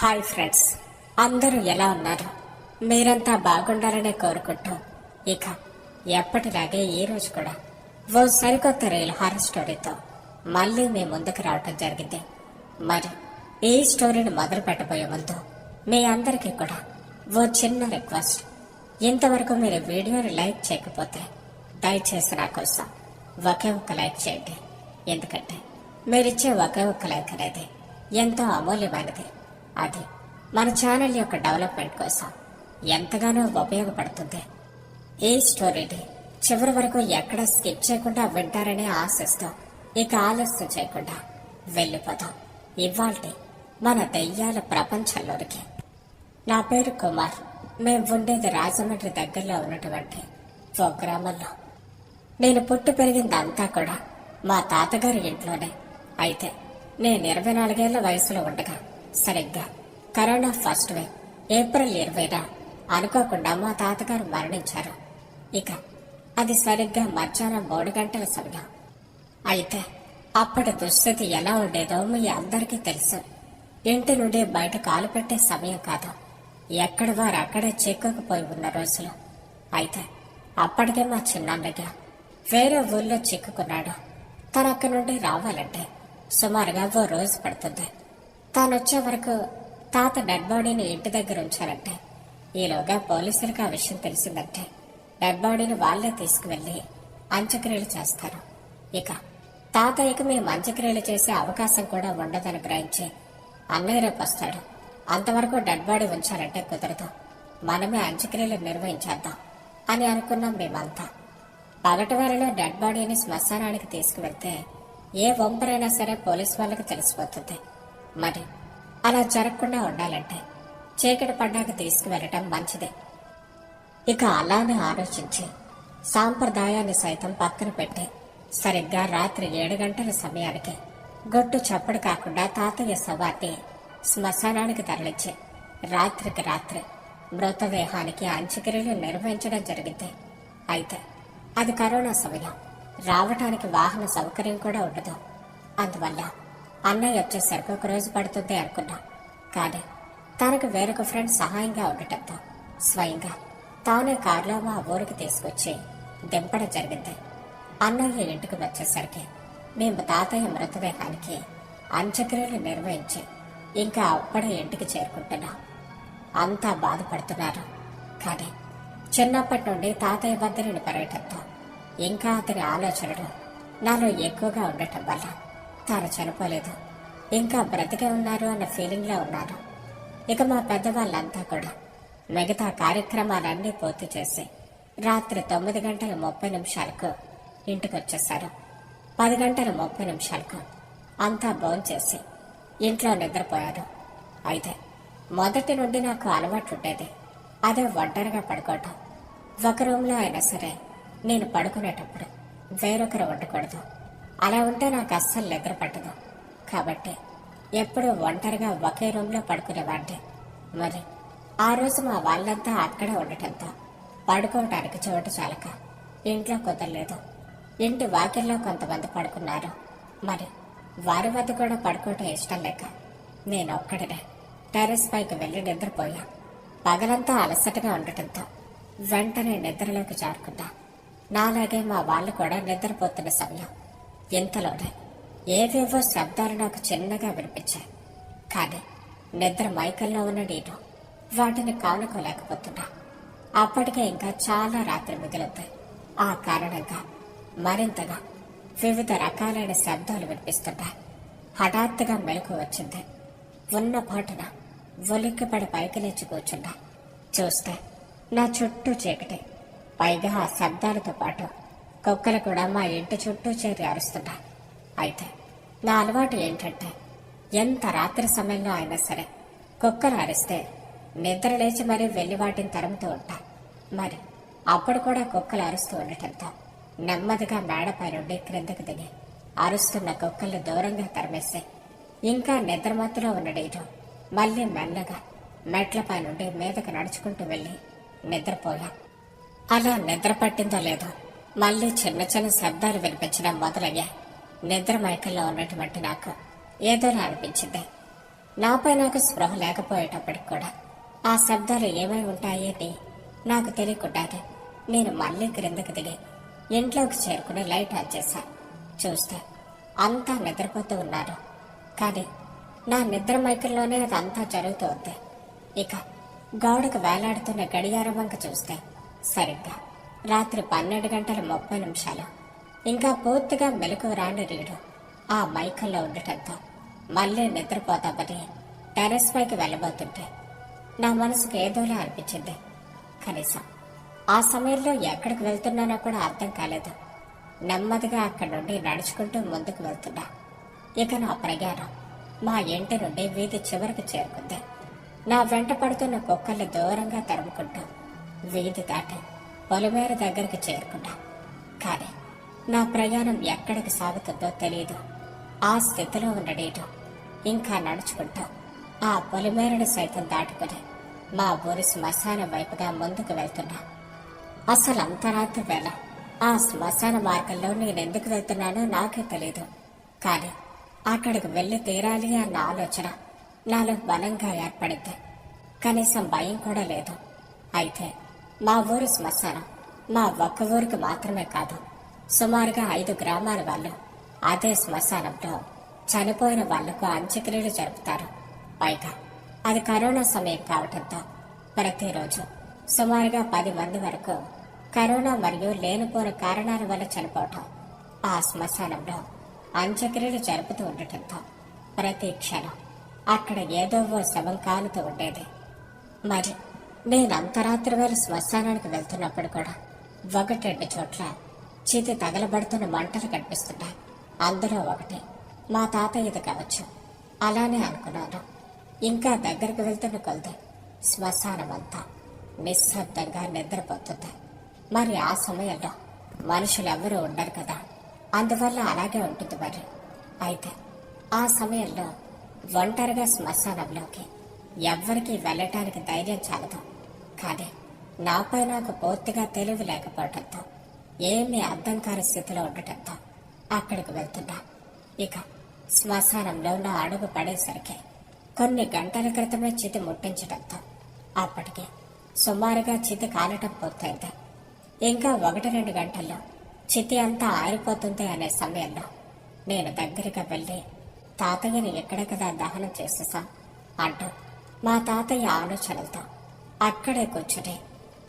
Hi friends అందరూ ఎలా ఉన్నారు? మీరంతా బాగుండాలనే కోరుకుంటూ ఇక ఎప్పటిలాగే ఈ రోజు కూడా ఓ సరికొత్త రైలు హారర్ స్టోరీతో మళ్ళీ మీ ముందుకు రావటం జరిగింది. మరి ఈ స్టోరీని మొదలు పెట్టబోయే ముందు మీ అందరికీ కూడా ఓ చిన్న రిక్వెస్ట్ ఇంతవరకు మీరు వీడియోని లైక్ చేయకపోతే దయచేసి నా కోసం ఒకే ఒక లైక్ చేయండి. ఎందుకంటే మీరిచ్చే ఒకే ఒక్క లైక్ అనేది ఎంతో అమూల్యమైనది. అది మన ఛానల్ యొక్క డెవలప్మెంట్ కోసం ఎంతగానో ఉపయోగపడుతుంది. ఈ స్టోరీని చివరి వరకు ఎక్కడ స్కిప్ చేయకుండా వింటారనే ఆశిస్తూ ఇక ఆలస్యం చేయకుండా వెళ్ళిపోదాం. ఇవాల్టి మన దెయ్యాల ప్రపంచంలోనికి. నా పేరు కుమార్. మేము ఉండేది రాజమండ్రి దగ్గరలో ఉన్నటువంటి ఓ గ్రామంలో. నేను పుట్టి పెరిగిందంతా కూడా మా తాతగారి ఇంట్లోనే. అయితే నేను ఇరవై నాలుగేళ్ళ వయసులో ఉండగా సరిగ్గా. కరోనా ఫస్ట్ వేవ్ ఏప్రిల్ ఇరవైన. అనుకోకుండా మా తాతగారు మరణించారు. ఇక అది సరిగ్గా మధ్యాహ్నం మూడు గంటల సమయం. అయితే అప్పటి దుస్థితి ఎలా ఉండేదో మీ అందరికీ తెలుసు. ఇంటి నుండి బయట కాలు పెట్టే సమయం కాదు. ఎక్కడ వారు అక్కడే చిక్కుకుపోయి ఉన్న రోజులు. అయితే అప్పటికే మా చిన్నన్నయ్య వేరే ఊళ్ళో చిక్కుకున్నాడు. తను అక్కడి నుండి రావాలంటే సుమారుగా ఓ రోజు పడుతుంది. తాను వచ్చే వరకు తాత డెడ్ బాడీని ఇంటి దగ్గర ఉంచారంటే. ఈలోగా పోలీసులకు ఆ విషయం తెలిసిందంటే. డెడ్ బాడీని వాళ్ళే తీసుకువెళ్ళి అంత్యక్రియలు చేస్తారు. ఇక తాతయ్యకి మేము అంత్యక్రియలు చేసే అవకాశం కూడా ఉండదని గ్రహించి అన్నయ్య రేపు వస్తాడు. అంతవరకు డెడ్ బాడీ ఉంచాలంటే కుదరదు. మనమే అంత్యక్రియలు నిర్వహించేద్దాం అని అనుకున్నాం మేమంతా. పగటివారిలో డెడ్ బాడీని శ్మశానానికి తీసుకువెళ్తే ఏ వంపరైనా సరే పోలీస్ వాళ్ళకి తెలిసిపోతుంది. మరి అలా జరగకుండా ఉండాలంటే చీకటి పడ్డాక తీసుకువెళ్ళటం మంచిదే. ఇక అలానే ఆలోచించి సాంప్రదాయాన్ని సైతం పక్కన పెట్టి సరిగ్గా రాత్రి ఏడు గంటల సమయానికి గొట్టు చప్పుడు కాకుండా తాతయ్య శవాన్ని శ్మశానానికి తరలించి రాత్రికి రాత్రి మృతదేహానికి అంత్యక్రియలు నిర్వహించడం జరిగింది. అయితే అది కరోనా సమయం. రావటానికి వాహన సౌకర్యం కూడా ఉండదు. అందువల్ల అన్నయ్య వచ్చేసరికి ఒక రోజు పడుతుంది అనుకున్నా. కానీ తనకు వేరొక ఫ్రెండ్ సహాయంగా ఉండటంతో స్వయంగా తానే కారులో మా ఊరికి తీసుకొచ్చి దింపడం జరిగింది. అన్నయ్య ఇంటికి వచ్చేసరికి మేము తాతయ్య మృతదేహానికి అంత్యక్రియలు నిర్వహించి ఇంకా అప్పుడే ఇంటికి చేరుకుంటున్నాం. అంతా బాధపడుతున్నారు. కానీ చిన్నప్పటి నుండి తాతయ్య వద్ద పెరగటంతో ఇంకా అతని ఆలోచనలు నాలో ఎక్కువగా ఉండటం వల్ల తాను చనిపోలేదు. ఇంకా బ్రతికే ఉన్నారు అన్న ఫీలింగ్లో ఉన్నాను. ఇక మా పెద్దవాళ్ళంతా కూడా మిగతా కార్యక్రమాలన్నీ పూర్తి చేసి రాత్రి తొమ్మిది గంటల ముప్పై నిమిషాలకు ఇంటికి వచ్చేసారు పది గంటల ముప్పై నిమిషాలకు అంతా భోంచేసి ఇంట్లో నిద్రపోయారు అయితే మొదటి నుండి నాకు అలవాటు ఉండేది అదే ఒంటరిగా పడుకోవటం. ఒక రూమ్లో అయినా సరే నేను పడుకునేటప్పుడు వేరొకరు ఉండకూడదు. అలా ఉంటే నాకు అస్సలు నిద్ర పట్టదు. కాబట్టి ఎప్పుడూ ఒంటరిగా ఒకే రూమ్లో పడుకునేవాడిని. మరి ఆ రోజు మా వాళ్ళంతా అక్కడే ఉండటంతో పడుకోవటానికి చోటు చాలక ఇంట్లో కుదరలేదు ఇంటి వాకిల్లో కొంతమంది పడుకున్నారు. మరి వారి వద్ద కూడా పడుకోవటం ఇష్టం లేక నేను ఒక్కడినే టెర్రస్ పైకి వెళ్ళి నిద్రపోయా. పగలంతా అలసటగా ఉండటంతో వెంటనే నిద్రలోకి జారుకున్నా. నాలాగే మా వాళ్ళు కూడా నిద్రపోతున్న సమయం ఇంతలోనే ఏవేవో శబ్దాలు నాకు చిన్నగా వినిపించాయి. కానీ నిద్ర మైకల్లో ఉన్న నేను వాటిని కానుకోలేకపోతున్నా. అప్పటికే ఇంకా చాలా రాత్రి మిగిలింది. ఆ కారణంగా మరింతగా వివిధ రకాలైన శబ్దాలు వినిపిస్తున్నాయి. హఠాత్తుగా మెలకు వచ్చింది. ఉన్న పాటున ఒలిక్కిపడి పైకి లేచి కూర్చున్నా. చూస్తే నా చుట్టూ చీకటి. పైగా ఆ శబ్దాలతో పాటు కుక్కలు కూడా మా ఇంటి చుట్టూ చేరి అరుస్తున్నా అయితే నా అలవాటు ఏంటంటే ఎంత రాత్రి సమయంలో అయినా సరే కుక్కలు అరిస్తే నిద్ర లేచి మరీ వెళ్ళి వాటిని తరుముతూ ఉంటా. మరి అప్పుడు కూడా కుక్కలు అరుస్తూ ఉండటంతో నెమ్మదిగా మేడపై నుండి క్రిందకు దిగి అరుస్తున్న కుక్కలు దూరంగా తరిమేసి ఇంకా నిద్రమత్తులో ఉన్న నేను మళ్ళీ మెల్లగా మెట్లపై నుండి మీదకు నడుచుకుంటూ వెళ్ళి నిద్రపోయా. అలా నిద్ర పట్టిందో లేదో మళ్ళీ చిన్న చిన్న శబ్దాలు వినిపించడం మొదలయ్యా. నిద్ర మైకల్లో ఉన్నటువంటి నాకు ఏదోలా అనిపించింది. నాపై నాకు స్పృహ లేకపోయేటప్పటికి కూడా ఆ శబ్దాలు ఏమై ఉంటాయని నాకు తెలియకుండానే నేను మళ్ళీ క్రిందకు దిగి ఇంట్లోకి చేరుకుని లైట్ ఆన్ చేశా. చూస్తే అంతా నిద్రపోతూ ఉన్నారు. కానీ నా నిద్ర మైకల్లోనే అదంతా జరుగుతూ ఉంది. ఇక గోడకు వేలాడుతున్న గడియారం వంక చూస్తే సరిగ్గా రాత్రి పన్నెండు గంటల ముప్పై నిమిషాలు. ఇంకా పూర్తిగా మెలకు రాని రీడు ఆ మైకంలో ఉండటంతో మళ్ళీ నిద్రపోతామని టెరెస్ పైకి వెళ్ళబోతుంటే నా మనసుకు ఏదోలా అనిపించింది. కనీసం ఆ సమయంలో ఎక్కడికి వెళ్తున్నానో కూడా అర్థం కాలేదు. నెమ్మదిగా అక్కడి నుండి నడుచుకుంటూ ముందుకు వెళ్తున్నా. ఇక నా ప్రయాణం మా ఇంటి నుండి వీధి చివరికి చేరుకుంది. నా వెంట పడుతున్న కుక్కల్ని దూరంగా తరుముకుంటూ వీధి దాటి పొలిమేర దగ్గరికి చేరుకున్నా. కానీ నా ప్రయాణం ఎక్కడికి సాగుతుందో తెలియదు ఆ స్థితిలో ఉన్న నేను ఇంకా నడుచుకుంటూ ఆ పొలిమేరను సైతం దాటుకుని మా ఊరి శ్మశాన వైపుగా ముందుకు వెళ్తున్నా. అసలు అంతరాత్రి వేళ ఆ శ్మశాన మార్గంలో నేనెందుకు వెళ్తున్నానో నాకే తెలియదు కానీ అక్కడికి వెళ్ళి తీరాలి అన్న ఆలోచన నాలో బలంగా ఏర్పడింది. కనీసం భయం కూడా లేదు. అయితే మా ఊరు శ్మశానం. మా ఒక్క ఊరికి మాత్రమే కాదు సుమారుగా ఐదు గ్రామాల వాళ్ళు అదే శ్మశానంలో చనిపోయిన వాళ్ళకు అంత్యక్రియలు జరుపుతారు. పైగా అది కరోనా సమయం కావటంతో ప్రతిరోజు సుమారుగా పది మంది వరకు కరోనా మరియు లేనిపోని కారణాల వల్ల చనిపోవటం ఆ శ్మశానంలో అంత్యక్రియలు జరుపుతూ ఉండటంతో ప్రతి క్షణం అక్కడ ఏదో ఓ శవం కాలుతూ ఉండేది. మరి నేను అంతరాత్రి వేళ శ్మశానానికి వెళ్తున్నప్పుడు కూడా ఒకటి రెండు చోట్ల చితి తగలబడుతున్న మంటలు కనిపిస్తున్నాయి అందులో ఒకటి మా తాతయ్యది కావచ్చు. అలానే అనుకున్నాను. ఇంకా దగ్గరికి వెళ్తున్న కొలది శ్మశానం అంతా నిశ్శబ్దంగా నిద్రపోతుంది. మరి ఆ సమయంలో మనుషులు ఎవరూ ఉండరు కదా. అందువల్ల అలాగే ఉంటుంది మరి. అయితే ఆ సమయంలో ఒంటరిగా శ్మశానంలోకి ఎవ్వరికీ వెళ్ళటానికి ధైర్యం చాలదు. కానీ నాపై నాకు పూర్తిగా తెలివి లేకపోవడంతో ఏమీ అర్థం కాని స్థితిలో ఉండటంతో అక్కడికి వెళ్తున్నా. ఇక శ్మశానంలో నా అడుగు పడేసరికి కొన్ని గంటల క్రితమే చితి ముట్టించడంతో అప్పటికి సుమారుగా చితి కాలటం పూర్తయింది. ఇంకా ఒకటి రెండు గంటల్లో చితి అంతా ఆరిపోతుంది అనే సమయంలో నేను దగ్గరగా వెళ్ళి తాతయ్యని ఎక్కడ కదా దహనం చేసేసా అంటూ మా తాతయ్య ఆలోచనలతో అక్కడే కూర్చుని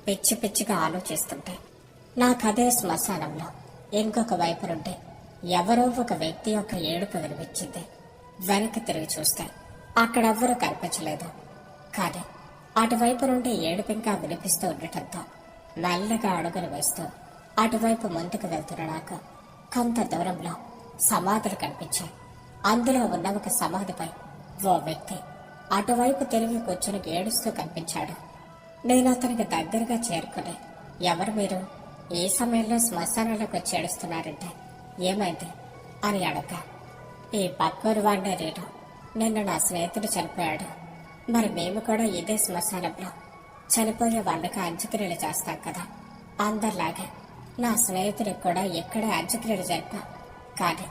పిచ్చి పిచ్చిగా ఆలోచిస్తుంటే నా నాకదే శ్మశానంలో ఇంకొక వైపు నుండి ఎవరో ఒక వ్యక్తి యొక్క ఏడుపు వినిపించింది. వెనక్కి తిరిగి చూస్తే అక్కడెవ్వరూ కనిపించలేదు. కానీ అటువైపు నుండి ఏడుపు ఇంకా వినిపిస్తూ ఉండటంతో మెల్లగా అడుగులు వేస్తూ అటువైపు ముందుకు వెళ్తున్న నాకు కొంత దూరంలో సమాధులు కనిపించాయి. అందులో ఉన్న ఒక సమాధిపై ఓ వ్యక్తి అటువైపు తిరిగి కూర్చుని ఏడుస్తూ కనిపించాడు. నేను అతనికి దగ్గరగా చేరుకుని. ఎవరు మీరు? ఏ సమయంలో శ్మశానంలోకి వచ్చి ఏడుస్తున్నారంటే ఏమైంది? అని అడగ ఈ పక్కూరు వాడినే రేటు నిన్న నా స్నేహితుడు చనిపోయాడు. మరి మేము కూడా ఇదే శ్మశానంలో. చనిపోయే వాళ్ళకి అంత్యక్రియలు చేస్తాం కదా. అందరిలాగే నా స్నేహితుడికి కూడా ఎక్కడే అంత్యక్రియలు జరిపా కానీ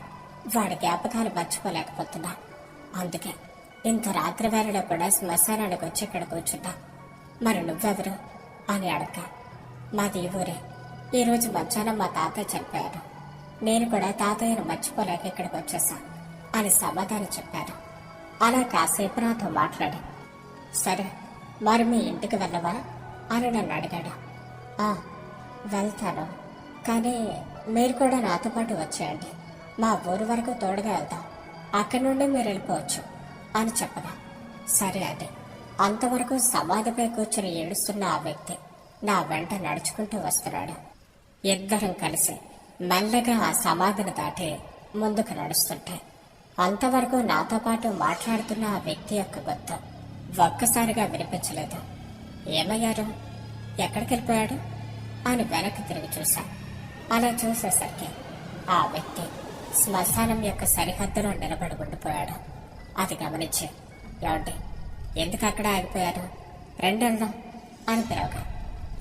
వాడి జ్ఞాపకాలు మర్చిపోలేకపోతున్నా. అందుకే ఇంత రాత్రి వేళలో కూడా శ్మశానానికి వచ్చి ఇక్కడ కూర్చుంటాం మరి నువ్వెవరు అని అడగ మాది ఊరే ఈరోజు మధ్యాహ్నం మా తాతయ్య చనిపోయారు నేను కూడా తాతయ్యను మర్చిపోలేక ఇక్కడికి వచ్చేసా అని సమాధానం చెప్పారు అలా కాసేపు నాతో మాట్లాడి. సరే మరి మీ ఇంటికి వెళ్ళవా? అని నన్ను అడిగాడు. "ఆ, వెళ్తాను. కానీ మీరు కూడా నాతో పాటు వచ్చేయండి. మా ఊరు వరకు తోడుగా వెళ్దాం. అక్కడి నుండి మీరు వెళ్ళిపోవచ్చు అని చెప్పగా. సరే అండి అంతవరకు సమాధిపై కూర్చుని ఏడుస్తున్న ఆ వ్యక్తి నా వెంట నడుచుకుంటూ వస్తున్నాడు. ఇద్దరం కలిసి మెల్లగా ఆ సమాధిని దాటి ముందుకు నడుస్తుంటే అంతవరకు నాతో పాటు మాట్లాడుతున్న ఆ వ్యక్తి యొక్క గొంతు ఒక్కసారిగా వినిపించలేదు. ఏమయ్యారు? ఎక్కడికి వెళ్ళిపోయాడు? అని వెనక్కి తిరిగి చూశా అలా చూసేసరికి ఆ వ్యక్తి శ్మశానం యొక్క సరిహద్దులో నిలబడి ఉండిపోయాడు. అది గమనించి ఏమండి ఎందుకు అక్కడ ఆగిపోయారు రెండెళ్దాం అని పిలవగా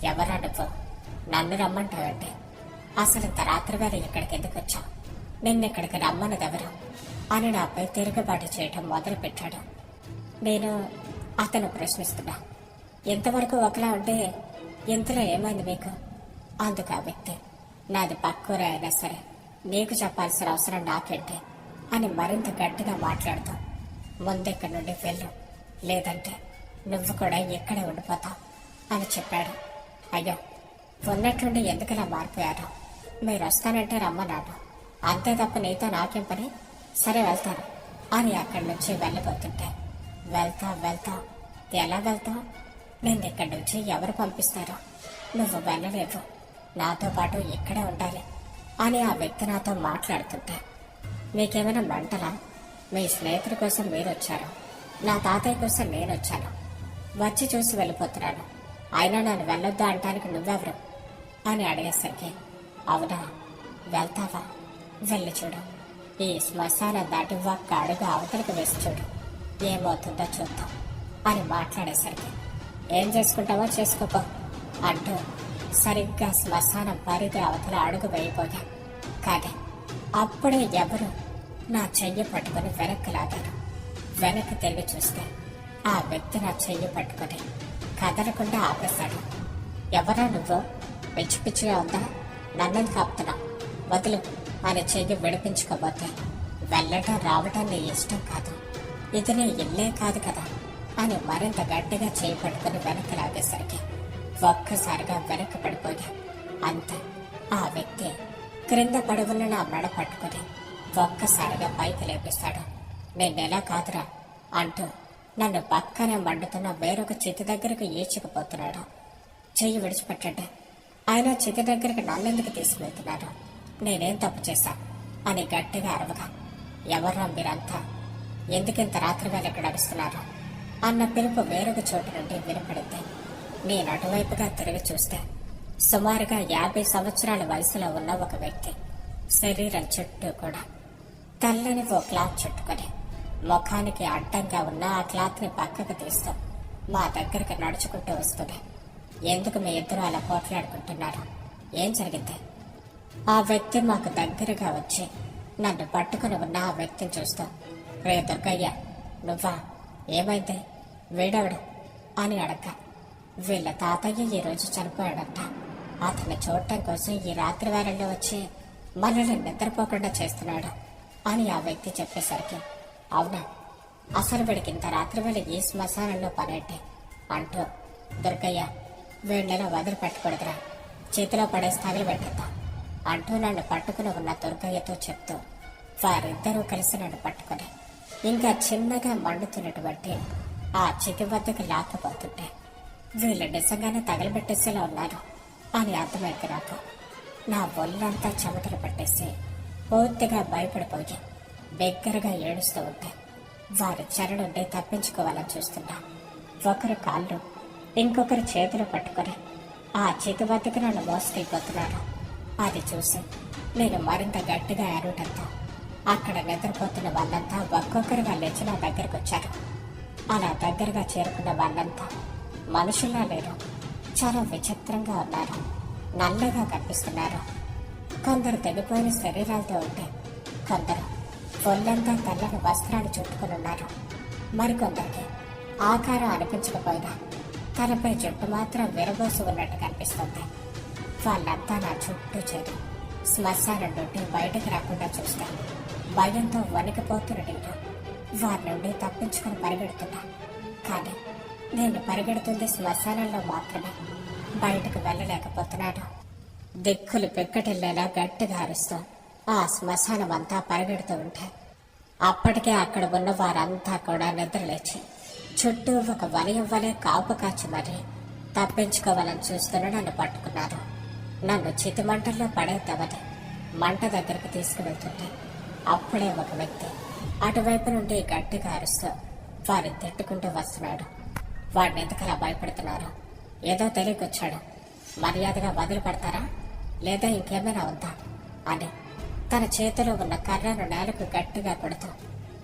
ఎవరు నువ్వు నన్ను రమ్మంటావంటే? అసలు ఇంత రాత్రి వేళ ఇక్కడికి ఎందుకు వచ్చావు? నిన్న ఇక్కడికి రమ్మన్నదెవరు అని నాపై తిరుగుబాటు చేయటం మొదలుపెట్టాడు. నేను అతను ప్రశ్నిస్తున్నా. ఎంతవరకు ఒకలా ఉంటే ఇంతలో ఏమైంది మీకు? అందుకు ఆ వ్యక్తి. నాది పక్కూర అయినా సరే. నీకు చెప్పాల్సిన అవసరం నాకేంటి అని మరింత గట్టిగా మాట్లాడుతూ ముందెక్కడి నుండి వెళ్ళు. లేదంటే నువ్వు కూడా ఇక్కడే ఉండిపోతావు అని చెప్పాడు. అయ్యో ఉన్నట్టుండి ఎందుకలా మారిపోయారు? మీరు వస్తానంటే రమ్మన్నాడు. అంతే తప్ప నీతో నాకేం పని? సరే వెళ్తాను అని అక్కడి నుంచి వెళ్ళబోతుంటే వెళ్తా వెళ్తా. ఎలా వెళ్తావు నేను ఇక్కడి నుంచి ఎవరు పంపిస్తారో? నువ్వు వెళ్ళలేవు నాతో పాటు ఇక్కడే ఉండాలి అని ఆ వ్యక్తి నాతో మాట్లాడుతుంటే మీకేమైనా మంటలా? మీ స్నేహితుడి కోసం మీరు వచ్చారు. నా తాతయ్య కోసం నేను వచ్చాను వచ్చి చూసి వెళ్ళిపోతున్నాను. అయినా నన్ను వెళ్ళొద్దా అంటానికి నువ్వెవరు? అని అడిగేసరికి అవునా వెళ్తావా? వెళ్ళి చూడు. ఈ శ్మశాన దాటి ఒక్క అడుగు అవతలికి వేసి చూడు. ఏమవుతుందో చూద్దాం అని మాట్లాడేసరికి ఏం చేసుకుంటావో చేసుకోపో అంటూ సరిగ్గా శ్మశానం పరిధి అవతల అడుగు వేయబోయా. కానీ అప్పుడే ఎవరు నా చెయ్యి పట్టుకొని వెనక్కి లాగారు. వెనక్కి తిరిగి చూస్తే ఆ వ్యక్తి నా చెయ్యి పట్టుకొని కదలకుండా ఆపేశాడు. ఎవరా నువ్వు? పిచ్చి పిచ్చిగా ఉందా? నన్నని కాపుతున్నా వదులు అని చెయ్యి విడిపించుకోబోతే వెళ్ళటం రావటం నీ ఇష్టం కాదు. ఇది నీ ఇల్లే కాదు కదా అని మరింత గట్టిగా చేయి పట్టుకుని వెనక్కి లాగేసరికి ఒక్కసారిగా వెనక్కి పడిపోయి అంతే ఆ వ్యక్తి క్రింద పడవలను నా మెడ పట్టుకుని ఒక్కసారిగా పైకి లేపిస్తాడు నిన్నెలా కాదురా అంటూ నన్ను పక్కనే మండుతున్న వేరొక చేతి దగ్గరకు ఈడ్చుకుపోతున్నాడు చెయ్యి విడిచిపెట్టండి. ఆయన చితి దగ్గరికి నన్నెందుకు తీసుకువెళ్తున్నారు? నేనేం తప్పు చేశా? అని గట్టిగా అరవగా. ఎవర్రా మీరంతా? ఎందుకింత రాత్రి వేళ ఇక్కడ నడుస్తున్నారు అన్న పిలుపు వేరొక చోటు నుండి వినపడింది. నేను అటువైపుగా తిరిగి చూస్తే సుమారుగా యాభై సంవత్సరాల వయసులో ఉన్న ఒక వ్యక్తి. శరీరం చుట్టూ కూడా తెల్లని ఓ క్లాత్ చుట్టుకొని ముఖానికి అడ్డంగా ఉన్న ఆ క్లాత్ని పక్కకు తీస్తూ మా దగ్గరికి నడుచుకుంటూ వస్తుంది. ఎందుకు మీ ఇద్దరు అలా పోట్లాడుకుంటున్నారు? ఏం జరిగింది? ఆ వ్యక్తి మాకు దగ్గరగా వచ్చి నన్ను పట్టుకుని ఉన్న ఆ వ్యక్తిని చూస్తూ రే దుర్గయ్య నువ్వా? ఏమైంది? వీడవడు? అని అడగ వీళ్ళ తాతయ్య ఈ రోజు చనిపోయాడంట. అతన్ని చూడటం కోసం ఈ రాత్రి వేళల్లో వచ్చి మనల్ని నిద్రపోకుండా చేస్తున్నాడు అని ఆ వ్యక్తి చెప్పేసరికి అవునా? అసలు వీడికి ఇంత రాత్రి వేళ ఈ శ్మశానంలో పనేంటి అంటూ దుర్గయ్య వీళ్ళని వదిలిపెట్టకూడదురా చేతిలో పడేసి తగిలిపెట్టద్దా అంటూ నన్ను పట్టుకుని ఉన్న దుర్గయ్యతో చెప్తూ వారిద్దరూ కలిసి నన్ను పట్టుకుని ఇంకా చిన్నగా మండుతున్నటువంటి ఆ చితి వద్దకు లేకపోతుంటే వీళ్ళు నిజంగానే తగలబెట్టేసేలా ఉన్నారు అని అర్థమైంది నాకు. నా ఒళ్ళంతా చెమటలు పట్టేసి పూర్తిగా భయపడిపోయి బిగ్గరగా ఏడుస్తూ ఉంటే వారి చెర నుండి తప్పించుకోవాలని చూస్తున్నా ఒకరు కాళ్ళు ఇంకొకరు చేతులు పట్టుకొని ఆ చేతి వద్దకు నన్ను మోసుకెళ్ళిపోతున్నాడు అది చూసి నేను మరింత గట్టిగా ఏడవటంతో అక్కడ నిద్రపోతున్న వాళ్ళంతా ఒక్కొక్కరుగా లేచి నా దగ్గరకు వచ్చారు అలా దగ్గరగా చేరుకున్న వాళ్ళంతా మనుషులా లేరు. చాలా విచిత్రంగా ఉన్నారు. నల్లగా కనిపిస్తున్నారు. కొందరు తెగిపోయిన శరీరాలతో ఉంటే కొందరు ఒళ్ళంతా తెల్లని వస్త్రాలు చుట్టుకుని ఉన్నారు. మరికొందరికి ఆకారం అనిపించకపోయినా తనపై జుట్టు మాత్రం విరబోసి ఉన్నట్టు కనిపిస్తుంది. వాళ్ళంతా నా చుట్టూ చేరి శ్మశానం నుండి బయటకు రాకుండా చూస్తే భయంతో వణికిపోతున్న నేను వారి నుండి తప్పించుకొని పరిగెడుతున్నా. కానీ నేను పరిగెడుతుంది శ్మశానంలో మాత్రమే. బయటకు వెళ్ళలేకపోతున్నాను. దిక్కులు పెక్కటిల్లేలా గట్టిగా అరుస్తూ ఆ శ్మశానం అంతా పరిగెడుతూ ఉంటే అప్పటికే అక్కడ ఉన్న వారంతా కూడా నిద్రలేచి చుట్టూ ఒక వలయం వలె కాపు కాచి మరి తప్పించుకోవాలని చూస్తున్న నన్ను పట్టుకున్నారు. నన్ను చితి మంటల్లో పడేద్దామని మంట దగ్గరికి తీసుకువెళ్తుంటే అప్పుడే ఒక వ్యక్తి అటువైపు నుండి గట్టిగా అరుస్తూ వారిని తిట్టుకుంటూ వస్తున్నాడు. వాడిని ఎందుకలా భయపడుతున్నారు? ఏదో తెలియకొచ్చాడు. మర్యాదగా వదిలిపెడతారా? లేదా ఇంకేమైనా ఉందా? అని తన చేతిలో ఉన్న కర్రను నేలకు గట్టిగా కొడుతూ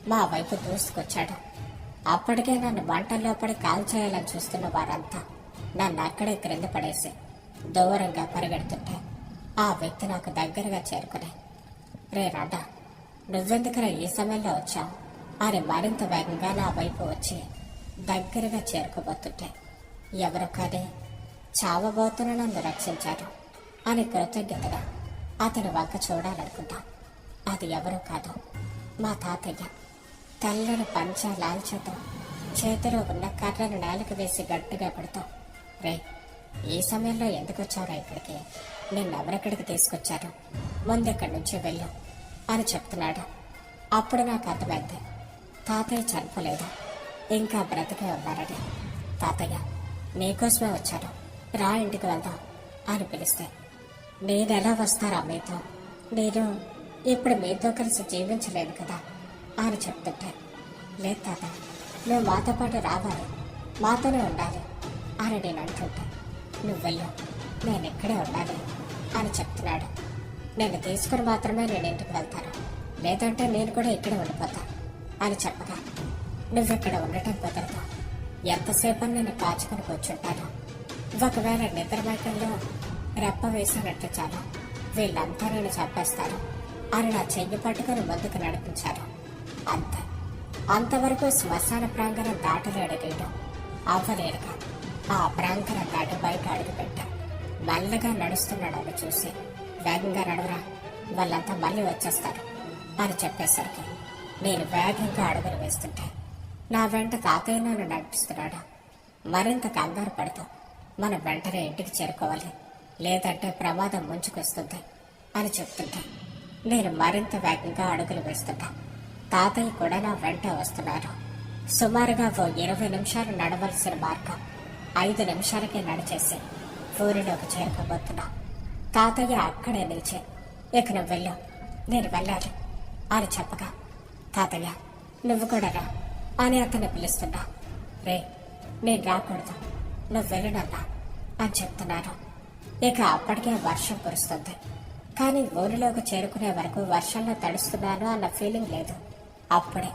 మా వైపు దూసుకొచ్చాడు. అప్పటికే నన్ను మంటల్లో పడి కాల్చేయాలని చూస్తున్న వారంతా నన్ను అక్కడే క్రింద పడేసి దూరంగా పరిగెడుతుంటే ఆ వ్యక్తి నాకు దగ్గరగా చేరుకుని రే రాడా నువ్వెందుకరా ఈ సమయంలో వచ్చావు? అని మరింత వేగంగా నా వైపు వచ్చి దగ్గరగా చేరుకోబోతుంటే ఎవరు కానీ చావబోతున్న నన్ను రక్షించారు అని కృతజ్ఞతగా అతని వంక చూడాలనుకుంటా. అది ఎవరో కాదు మా తాతయ్య. తెల్లని పంచ లాల్చతో చేతిలో ఉన్న కర్రను నేలకు వేసి గట్టిగా కొడుతూ. రే ఈ సమయంలో ఎందుకు వచ్చారా ఇక్కడికి? నిన్నెవరెక్కడికి తీసుకొచ్చారు? ముందెక్కడి నుంచి వెళ్ళు అని చెప్తున్నాడు. అప్పుడు నాకు అర్థమైంది. తాతయ్య చనిపోలేదు. ఇంకా బ్రతికే ఉన్నారని. తాతయ్య నీకోసమే వచ్చాను. రా ఇంటికి వెళ్దాం అని పిలిస్తే నేను ఎలా వస్తారా మీతో? నేను ఇప్పుడు మీతో కలిసి జీవించలేను కదా అని చెప్తుంటే లేదు తాత నువ్వు మాతో పాటు రావాలి మాతోనే ఉండాలి అని నేను అంటుంటాను నువ్వు వెళ్ళు నేను ఇక్కడే ఉండాలి అని చెప్తున్నాడు. నేను తీసుకుని మాత్రమే నేను ఇంటికి వెళ్తాను. లేదంటే నేను కూడా ఇక్కడే ఉండిపోతా అని చెప్పగా నువ్విక్కడ ఉండటం కుదరదు. ఎంతసేపు నేను కాచుకొని కూర్చుంటాను. ఒకవేళ నిద్ర నిద్రమైకంలో రెప్ప వేసినట్టు చాలు. వీళ్ళంతా నేను చంపేస్తారు. అని నా చెయ్యి పట్టుకొని ముందుకు నడిపించారు. అంతే. అంతవరకు శ్మశాన ప్రాంగణం దాటలేడు నేను. అవ్వలేడుగా ఆ ప్రాంగణం దాటి బయట అడుగుపెట్టా. మెల్లగా నడుస్తున్నాడని చూసి. వేగంగా నడవరా. వాళ్ళంతా మళ్ళీ వచ్చేస్తారు. అని చెప్పేసరికి నేను వేగంగా అడుగులు వేస్తుంటే నా వెంట తాతయ్య నన్ను నడిపిస్తున్నాడు. మరింత కంగారు పడుతూ మనం వెంటనే ఇంటికి చేరుకోవాలి. లేదంటే ప్రమాదం ముంచుకొస్తుంది అని చెప్తుంటే నేను మరింత వేగంగా అడుగులు వేస్తుంటా తాతయ్య కూడా నా వెంట వస్తున్నారు. సుమారుగా ఓ ఇరవై నిమిషాలు నడవలసిన మార్గం. ఐదు నిమిషాలకే నడిచేసి ఊరిలోకి చేరుకోబోతున్నా. తాతయ్య అక్కడే నిలిచి ఇక నువ్వు వెళ్ళు. నేను వెళ్ళాలి అని చెప్పగా తాతయ్య నువ్వు కూడా రా అని అతన్ని పిలుస్తున్నా. రే నేను రాకూడదు. నువ్వు వెళ్ళనన్నా అని చెప్తున్నాను ఇక అప్పటికే వర్షం కురుస్తుంది. కానీ ఊరిలోకి చేరుకునే వరకు వర్షంలో తడుస్తున్నాను అన్న ఫీలింగ్ లేదు. అప్పుడే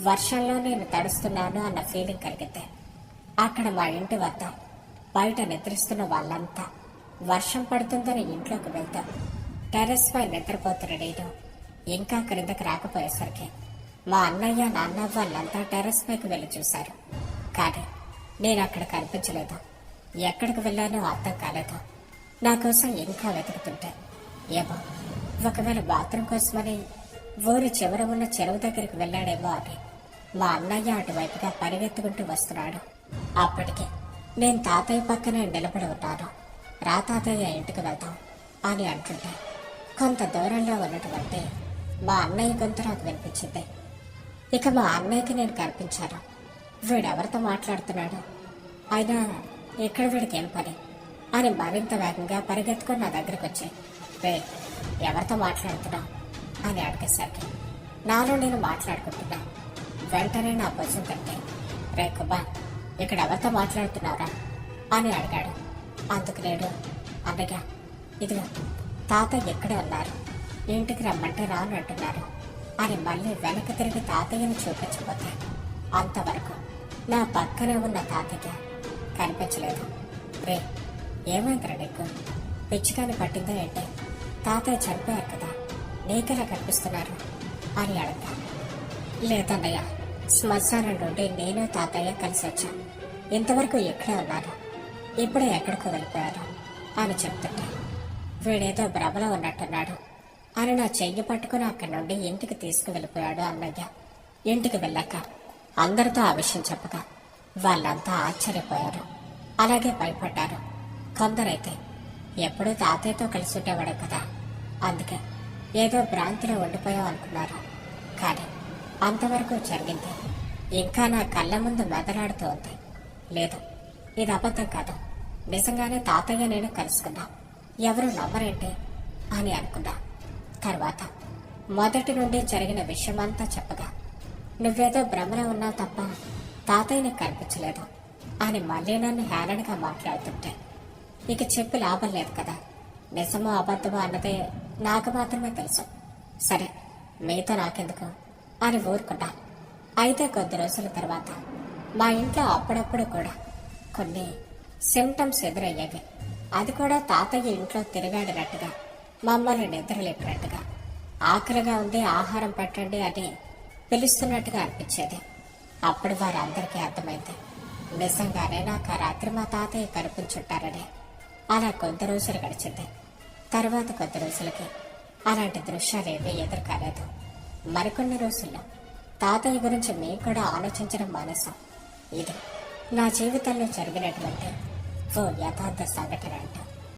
వర్షంలో నేను తడుస్తున్నాను అన్న ఫీలింగ్ కలిగితే అక్కడ మా ఇంటి వద్ద బయట నిద్రిస్తున్న వాళ్ళంతా వర్షం పడుతుందని ఇంట్లోకి వెళ్తాం టెర్రస్ పై నిద్రపోతున్న నేను ఇంకా క్రిందకి రాకపోయేసరికి మా అన్నయ్య నాన్న వాళ్ళంతా టెర్రస్ పైకి వెళ్ళి చూశారు. కానీ నేను అక్కడ కనిపించలేదు. ఎక్కడికి వెళ్ళానో అర్థం కాలేదు. నా కోసం ఇంకా వెతుకుతుంటే ఏమో. ఒకవేళ బాత్రూమ్ కోసమని ఊరి చివర ఉన్న చెరువు దగ్గరికి వెళ్ళాడేమో అని మా అన్నయ్య అటువైపుగా పరిగెత్తుకుంటూ వస్తున్నాడు. అప్పటికే నేను తాతయ్య పక్కనే నిలబడి ఉన్నాను. రా తాతయ్య ఇంటికి వెళ్దాం అని అంటుంటే కొంత దూరంలో ఉన్నటువంటి మా అన్నయ్య గొంతు నాకు వినిపించింది. ఇక మా అన్నయ్యకి నేను కనిపించాను. వీడెవరితో మాట్లాడుతున్నాడు? అయినా ఎక్కడ వీడికి ఏం పని? అని మరింత వేగంగా పరిగెత్తుకొని నా దగ్గరికి వచ్చాయి. రే ఎవరితో మాట్లాడుతున్నావు? అని అడిగేసరికి నాలో నేను మాట్లాడుకుంటున్నా. వెంటనే నా భుజం తట్టి రే కుమార్ ఇక్కడ ఎవరితో మాట్లాడుతున్నారా అని అడిగాడు. అందుకు నేను అన్నగా ఇదిగో తాత ఎక్కడే ఉన్నారు? ఇంటికి రమ్మంటే రాను అంటున్నారు అని మళ్ళీ వెనక్కి తిరిగి తాతయ్యను చూపించబోతే అంతవరకు నా పక్కనే ఉన్న తాతయ్య కనిపించలేదు. రే ఏమైందిరా నీకు? పిచ్చికాని పట్టిందా ఏంటి? తాతయ్య చనిపోయారు కదా నీకెలా కనిపిస్తున్నారు? అని అడగా లేదన్నయ్య శ్మశానం నుండి నేను తాతయ్య కలిసి వచ్చాను ఇంతవరకు ఎక్కడే ఉన్నారు. ఇప్పుడే ఎక్కడికో వెళ్ళిపోయారు అని చెప్తుంటే వీడేదో భ్రమలో ఉన్నట్టున్నాడు అని నా చెయ్యి పట్టుకుని అక్కడి నుండి ఇంటికి తీసుకువెళ్ళిపోయాడు అన్నయ్య. ఇంటికి వెళ్ళాక అందరితో ఆ విషయం చెప్పగా వాళ్ళంతా ఆశ్చర్యపోయారు. అలాగే భయపడ్డారు. కొందరైతే ఎప్పుడూ తాతయ్యతో కలిసి ఉండేవాడు కదా. అందుకే ఏదో భ్రాంతిలో ఉండిపోయావు అనుకున్నారు. కానీ అంతవరకు జరిగింది. ఇంకా నా కళ్ళ ముందు మెదలాడుతూ ఉంది. లేదు ఇది అబద్ధం కాదు. నిజంగానే తాతయ్య నేను కలుసుకున్నా. ఎవరు నమ్మరేంటి అని అనుకున్నా. తర్వాత మొదటి నుండి జరిగిన విషయమంతా చెప్పగా నువ్వేదో భ్రమలో ఉన్నావు తప్ప తాతయ్యని కనిపించలేదు అని మళ్ళీ నన్ను హేళనగా మాట్లాడుతుంటే ఇక చెప్పి లాభం లేదు కదా. నిజమో అబద్ధమో అన్నదే నాకు మాత్రమే తెలుసు. సరే మీతో నాకెందుకు? అని ఊరుకుంటా. అయితే కొద్ది రోజుల తర్వాత మా ఇంట్లో అప్పుడప్పుడు కూడా కొన్ని సిమ్టమ్స్ ఎదురయ్యేవి. అది కూడా తాతయ్య ఇంట్లో తిరగాడినట్టుగా మమ్మల్ని నిద్రలేపినట్టుగా. ఆకలిగా ఉంది ఆహారం పెట్టండి అని పిలుస్తున్నట్టుగా అనిపించేది. అప్పుడు వారందరికీ అర్థమైంది. నిజంగానే నాకు ఆ రాత్రి మా తాతయ్య కనిపించుంటారని. అలా కొంత రోజులు గడిచింది. తర్వాత కొంత రోజులకి అలాంటి దృశ్యాలేమీ ఎదురు కాలేదు మరికొన్ని రోజుల్లో తాతయ్య గురించి మేము కూడా ఆలోచించడం మానేశాం. ఇది నా జీవితంలో జరిగినటువంటి ఓ యథార్థ సంఘటన అంటే.